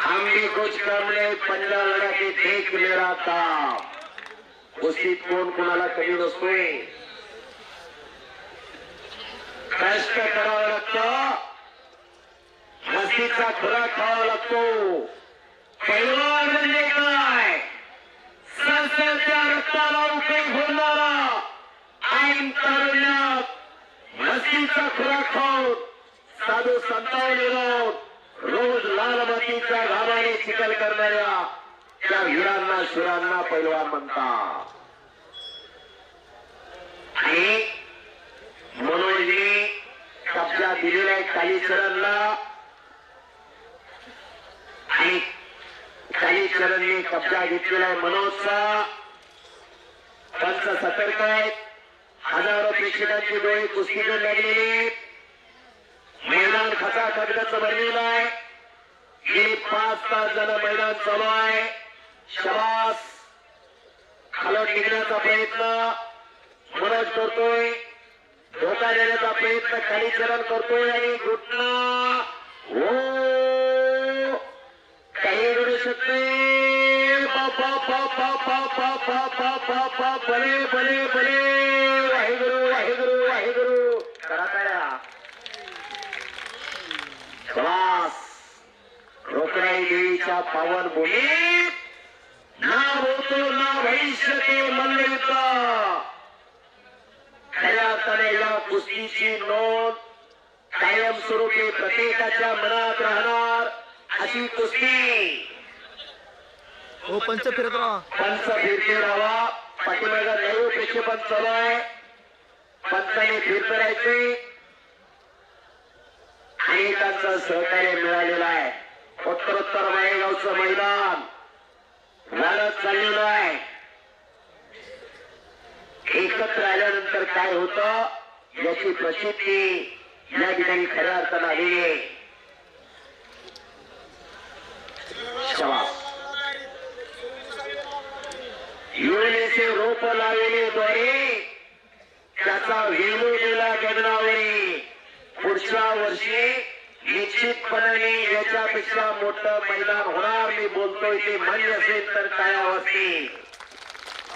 हम भी कुछ कम नहीं पंजा लगा के देख मेरा काम कुस्तीत कोण कोणाला कमी नसतोय. कष्ट करावं लागतं. मस्तीचा खुराक खावा लागतो. पैलवान म्हणजे काय? संसारच्या रक्ताला उपयोग होणारा ऐन तारुण्यात मस्तीचा खुराक खाऊन साधू संतावले राहून लाल मातीच्या घामाने चिखल करणाऱ्या त्या वीरांना शुरांना पैलवान म्हणतात. आणि मनोजने कब्जा दिलेला आहे कालीचरणला. आणि कालीचरणने कब्जा घेतलेला आहे मनोजचा. पंच सतर्क आहेत हजारो प्रेक्षकांचे डोळे कुस्तीकडे लागलेले. मैदान खचा खडगच भरलेलं आहे. गेली पाच तास झालं मैदान चालू आहे शबास खालत निघण्याचा प्रयत्न मनोज करतोय धोका देण्याचा प्रयत्न खाली चरण करतोय आणि घुटना हो काही घडू शकते बापा बापा बापा भले भले भले वाहेगुरु वाहेगुरु वाहेगुरु करा करा रोकडाई देवीच्या पावन भूमीत ना होतो ना भविष्य ते मल्लयुद्ध खऱ्या अर्थाने या कुस्तीची नोंद कायमस्वरूपी प्रत्येकाच्या मनात राहणार अशी कुस्ती. हो पंच फिरत राहा. पंच फिरते राहावा पाठीमागा नऊ पेक्षेपण चालू आहे. पंचाने फिरत राहायचे. अनेकांचं सहकार्य मिळालेलं आहे. उत्तरोत्तर माळेगावचं मैदान. लढत चाललेलं आहे. एकत्र आल्यानंतर काय होतं? याची प्रसिद्धी या ठिकाणी खऱ्या अर्थानं आलेली आहे. शाबास. रोप लावले द्वारे त्याचा वेलू दिला गगनावरी. पुढच्या वर्षी निश्चितपणाने याच्यापेक्षा मोठं मैदान होणार मी बोलतोय ते मान्य असेल तर काय अवस्थे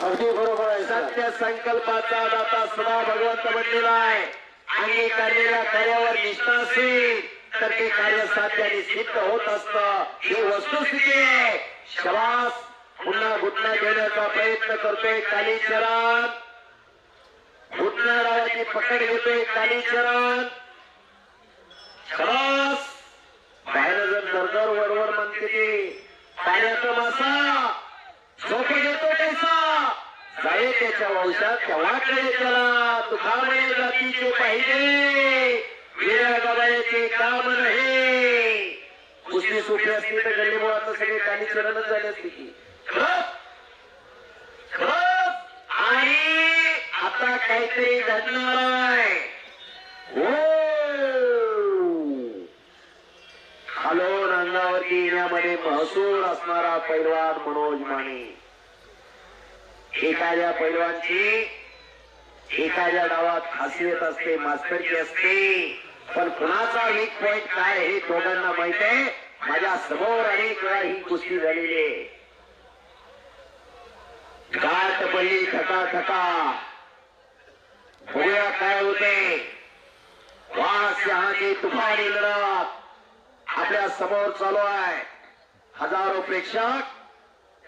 अगदी बरोबर आहे सत्य संकल्पाचा दाता सदा भगवंत बनलेला आहे. अंगीकारलेल्या कार्यावर निष्ठा असेल तर ते कार्य साध्याने सिद्ध होत असत. ही वस्तुस्थिती आहे. शवास पुन्हा घुटना घेण्याचा प्रयत्न करतोय कालीचरण. घुटना डावाची पकड घेतोय कालीचरण. शबास बाहेर जर दरदर वरवर म्हणते ते पाण्याचा मासा झोप घेतो कैसा जाळे त्याच्या वंशात तेव्हा कळे त्याला तुका म्हणे जातीचे पाहिजे वेळा गावाचे काम नाही. कुस्ती सुटली असती तर गल्ली मुळात सगळे काली चरणच झाले असते की. आणि आता काहीतरी घडणार आहे. खालोन अंगावरती येण्यामध्ये महसूल असणारा पैलवान मनोज माने. एखाद्या पैलवानची एखाद्या डावात खासियत असते मास्तरची असते पण कुणाचा वीक पॉइंट काय हे दोघांना माहीत आहे? माझ्यासमोर अनेक वेळा ही कुस्ती झालेली आहे. गाठ पडली थका थका बघूया काय होते वाघ शहाची तुफानी लढा आपल्यासमोर चालू आहे. हजारो प्रेक्षक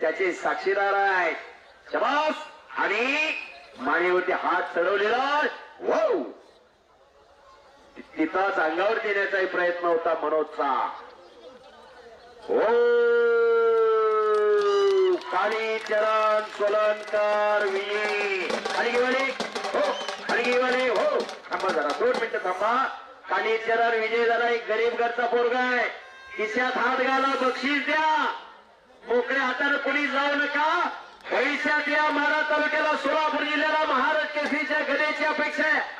त्याचे साक्षीदार आहेत. शबास आणि मानेवरती हात चढवलेला हो तिथंच अंगावर देण्याचाही प्रयत्न होता मनोजचा. हो काली कालीचरण सोलनकर विजयी. हलगीवाले हो हलगीवाले हो. थांबा जरा. दोन मिनिटं थांबा. कालीचरण विजय झाला एक गरीब घरचा पोरगा आहे. खिशात हात घाला बक्षीस द्या. मोकळ्या हाताने कोणी जाऊ नका. भविष्यात या मारा तालुक्याला सोलापूर जिल्ह्याला महाराज केसरीच्या गदेची अपेक्षा आहे.